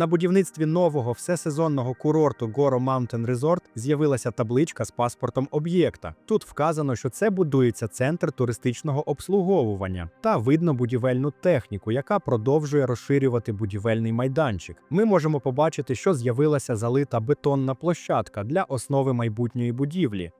На будівництві нового всесезонного курорту Goro Mountain Resort з'явилася табличка з паспортом об'єкта. Тут вказано, що це будується центр туристичного обслуговування та видно будівельну техніку, яка продовжує розширювати будівельний майданчик. Ми можемо побачити, що з'явилася залита бетонна площадка для основи майбутньої будівлі.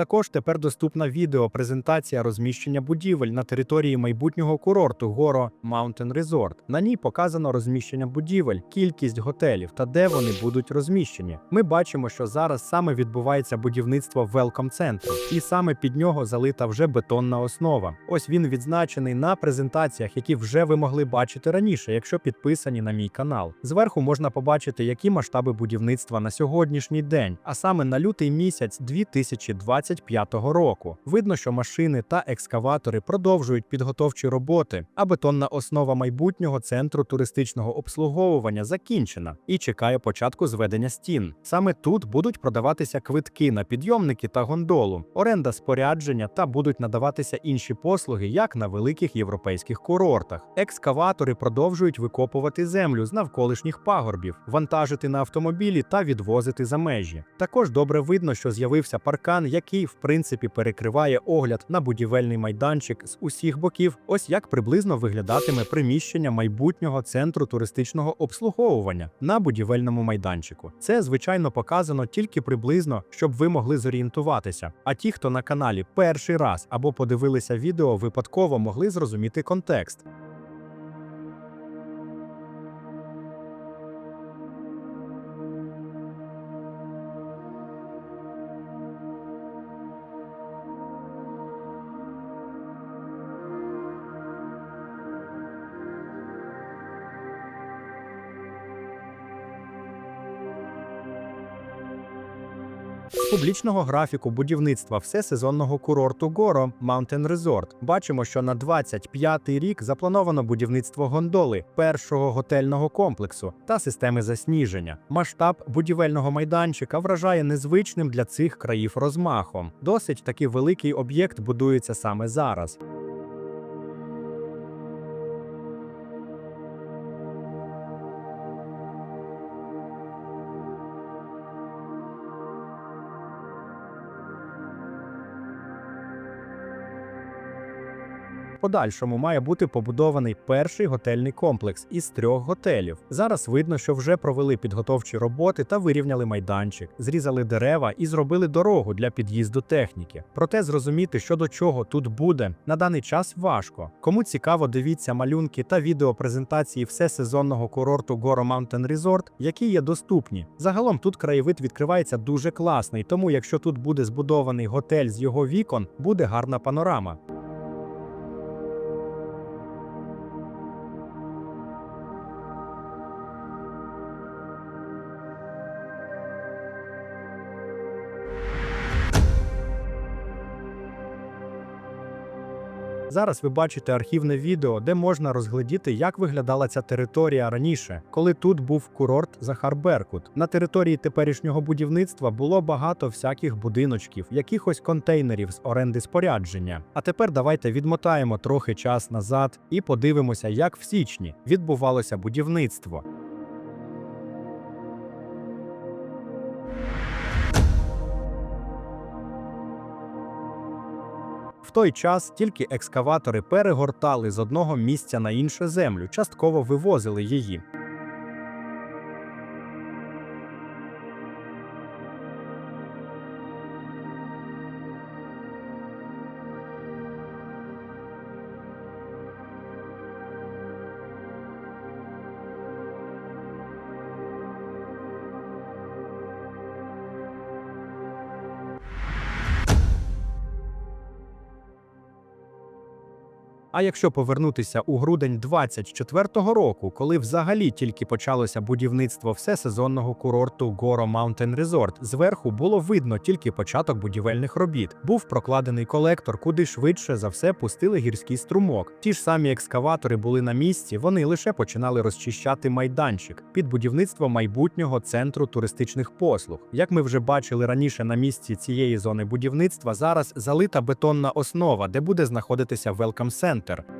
Також тепер доступна відеопрезентація розміщення будівель на території майбутнього курорту Горо Mountain Resort. На ній показано розміщення будівель, кількість готелів та де вони будуть розміщені. Ми бачимо, що зараз саме відбувається будівництво велком центру, і саме під нього залита вже бетонна основа. Ось він відзначений на презентаціях, які вже ви могли бачити раніше, якщо підписані на мій канал. Зверху можна побачити, які масштаби будівництва на сьогоднішній день, а саме на лютий місяць 2025 року. Видно, що машини та екскаватори продовжують підготовчі роботи, а бетонна основа майбутнього центру туристичного обслуговування закінчена і чекає початку зведення стін. Саме тут будуть продаватися квитки на підйомники та гондолу, оренда спорядження та будуть надаватися інші послуги, як на великих європейських курортах. Екскаватори продовжують викопувати землю з навколишніх пагорбів, вантажити на автомобілі та відвозити за межі. Також добре видно, що з'явився паркан, який в принципі перекриває огляд на будівельний майданчик з усіх боків. Ось як приблизно виглядатиме приміщення майбутнього центру туристичного обслуговування на будівельному майданчику. Це звичайно показано тільки приблизно, щоб ви могли зорієнтуватися. А ті, хто на каналі перший раз або подивилися відео, випадково могли зрозуміти контекст. Публічного графіку будівництва всесезонного курорту Горо Mountain Resort бачимо, що на 25-й рік заплановано будівництво гондоли, першого готельного комплексу та системи засніження. Масштаб будівельного майданчика вражає незвичним для цих країв розмахом. Досить таки великий об'єкт будується саме зараз. Подальшому має бути побудований перший готельний комплекс із трьох готелів. Зараз видно, що вже провели підготовчі роботи та вирівняли майданчик, зрізали дерева і зробили дорогу для під'їзду техніки. Проте зрозуміти, що до чого тут буде, на даний час важко. Кому цікаво, дивіться малюнки та відеопрезентації всесезонного курорту Goro Mountain Resort, які є доступні. Загалом тут краєвид відкривається дуже класний, тому якщо тут буде збудований готель з його вікон, буде гарна панорама. Зараз ви бачите архівне відео, де можна розглядіти, як виглядала ця територія раніше, коли тут був курорт Захар Беркут. На території теперішнього будівництва було багато всяких будиночків, якихось контейнерів з оренди спорядження. А тепер давайте відмотаємо трохи час назад і подивимося, як в січні відбувалося будівництво. В той час тільки екскаватори перегортали з одного місця на інше землю, частково вивозили її. А якщо повернутися у грудень 24-го року, коли взагалі тільки почалося будівництво всесезонного курорту Goro Mountain Resort, зверху було видно тільки початок будівельних робіт. Був прокладений колектор, куди швидше за все пустили гірський струмок. Ті ж самі екскаватори були на місці, вони лише починали розчищати майданчик під будівництво майбутнього центру туристичних послуг. Як ми вже бачили раніше на місці цієї зони будівництва, зараз залита бетонна основа, де буде знаходитися Welcome Center центр.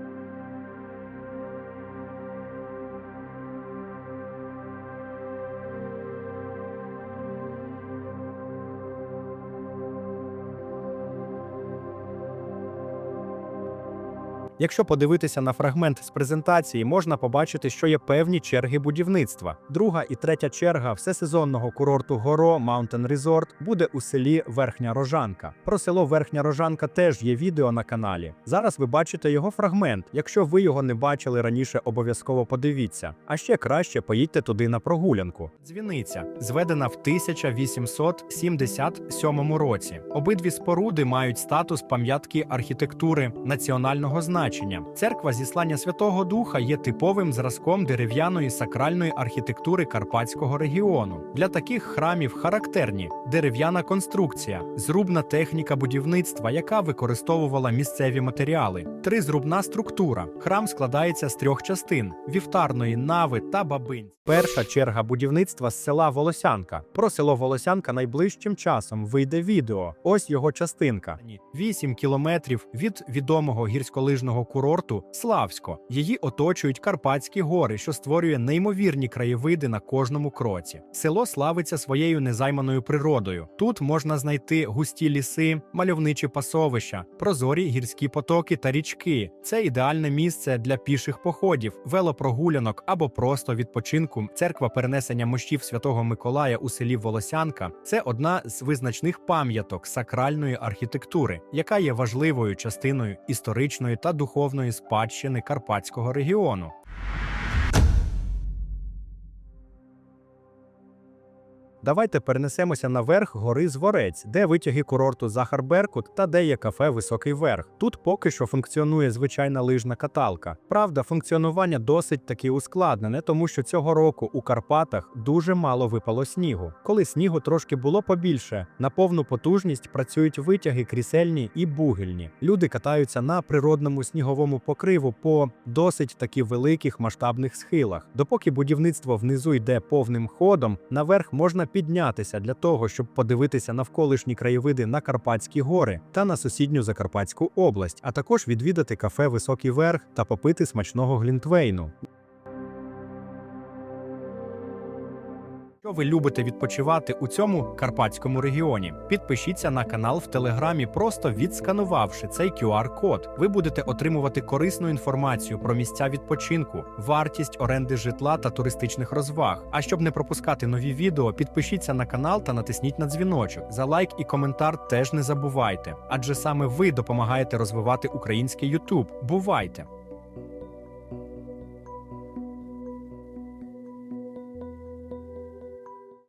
Якщо подивитися на фрагмент з презентації, можна побачити, що є певні черги будівництва. Друга і третя черга всесезонного курорту Горо Mountain Resort буде у селі Верхня Рожанка. Про село Верхня Рожанка теж є відео на каналі. Зараз ви бачите його фрагмент. Якщо ви його не бачили раніше, обов'язково подивіться. А ще краще поїдьте туди на прогулянку. Дзвіниця зведена в 1877 році. Обидві споруди мають статус пам'ятки архітектури національного значення. Церква зіслання Святого Духа є типовим зразком дерев'яної сакральної архітектури Карпатського регіону. Для таких храмів характерні дерев'яна конструкція, зрубна техніка будівництва, яка використовувала місцеві матеріали, тризрубна структура. Храм складається з трьох частин: вівтарної, нави та бабинь. Перша черга будівництва з села Волосянка. Про село Волосянка найближчим часом вийде відео. Ось його частинка. 8 кілометрів від відомого гірськолижного курорту Славсько. Її оточують Карпатські гори, що створює неймовірні краєвиди на кожному кроці. Село славиться своєю незайманою природою. Тут можна знайти густі ліси, мальовничі пасовища, прозорі гірські потоки та річки. Це ідеальне місце для піших походів, велопрогулянок або просто відпочинку. Церква перенесення мощів святого Миколая у селі Волосянка це одна з визначних пам'яток сакральної архітектури, яка є важливою частиною історичної та духовної спадщини Карпатського регіону. Давайте перенесемося наверх гори Зворець, де витяги курорту Захар Беркут та де є кафе Високий Верх. Тут поки що функціонує звичайна лижна каталка. Правда, функціонування досить таки ускладнене, тому що цього року у Карпатах дуже мало випало снігу. Коли снігу трошки було побільше, на повну потужність працюють витяги крісельні і бугельні. Люди катаються на природному сніговому покриву по досить таки великих масштабних схилах. Допоки будівництво внизу йде повним ходом, наверх можна піднятися для того, щоб подивитися навколишні краєвиди на Карпатські гори та на сусідню Закарпатську область, а також відвідати кафе Високий Верх та попити смачного глінтвейну. Якщо ви любите відпочивати у цьому карпатському регіоні, підпишіться на канал в Телеграмі, просто відсканувавши цей QR-код. Ви будете отримувати корисну інформацію про місця відпочинку, вартість оренди житла та туристичних розваг. А щоб не пропускати нові відео, підпишіться на канал та натисніть на дзвіночок. За лайк і коментар теж не забувайте, адже саме ви допомагаєте розвивати український YouTube. Бувайте!